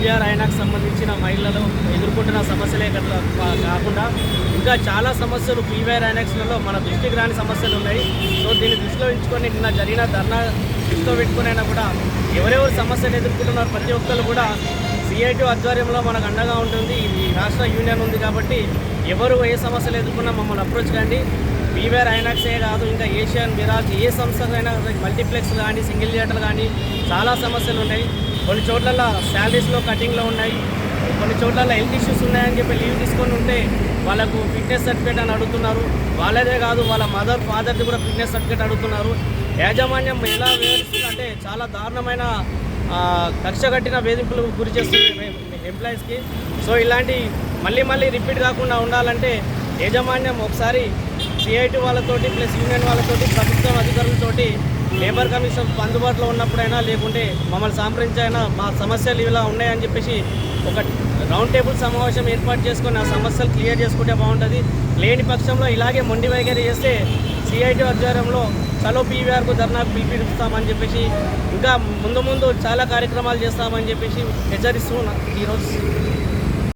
PVR ఆయనకు సంబంధించిన మహిళలు ఎదుర్కొంటున్న సమస్యలే కాకుండా ఇంకా చాలా సమస్యలు పీవీఆర్ ఐనాక్స్లలో మన దృష్టికి రాని సమస్యలు ఉన్నాయి. సో దీన్ని దృష్టిలో ఉంచుకొని నిన్న జరిగిన ధర్నా దృష్టిలో పెట్టుకునైనా కూడా ఎవరెవరు సమస్యలు ఎదుర్కొంటున్నారు ప్రతి ఒక్కరు కూడా సిఐటి ఆధ్వర్యంలో మనకు అండగా ఉంటుంది. ఇది రాష్ట్ర యూనియన్ ఉంది కాబట్టి ఎవరు ఏ సమస్యలు ఎదుర్కొన్నా మమ్మల్ని అప్రోచ్ కండి. బీవేర్ ఐనాక్సే కాదు ఇంకా ఏషియన్ మిరాజ్ ఏ సంస్థకైనా మల్టీప్లెక్స్ కానీ సింగిల్ థియేటర్ కానీ చాలా సమస్యలు ఉన్నాయి కొన్ని చోట్ల శాలరీస్లో కటింగ్లో ఉన్నాయి. కొన్ని చోట్ల హెల్త్ ఇష్యూస్ ఉన్నాయని చెప్పి లీవ్ తీసుకొని ఉంటే వాళ్ళకు ఫిట్నెస్ సర్టిఫికేట్ అని అడుగుతున్నారు. వాళ్ళదే కాదు వాళ్ళ మదర్ ఫాదర్ది కూడా ఫిట్నెస్ సర్టిఫికేట్ అడుగుతున్నారు. యాజమాన్యం ఎలా వేస్తుంది అంటే చాలా దారుణమైన కక్ష కట్టిన వేధింపులు గురి చేస్తుంది ఎంప్లాయీస్కి సో ఇలాంటి మళ్ళీ మళ్ళీ రిపీట్ కాకుండా ఉండాలంటే యాజమాన్యం ఒకసారి సిఐటి వాళ్ళతోటి ప్లస్ యూనియన్ వాళ్ళతోటి ప్రభుత్వం అధికారులతోటి లేబర్ కమిషన్ అందుబాటులో ఉన్నప్పుడైనా లేకుంటే మమ్మల్ని సంప్రదించైనా మా సమస్యలు ఇలా ఉన్నాయని చెప్పేసి ఒక రౌండ్ టేబుల్ సమావేశం ఏర్పాటు చేసుకొని ఆ సమస్యలు క్లియర్ చేసుకుంటే బాగుంటుంది. లేని పక్షంలో ఇలాగే మొండి వైఖరి చేస్తే సిఐటి ఆధ్వర్యంలో చలో పీవీఆర్కు ధర్నాకు పిలిపిస్తామని చెప్పేసి ఇంకా ముందు ముందు చాలా కార్యక్రమాలు చేస్తామని చెప్పేసి హెచ్చరిస్తూ ఈరోజు.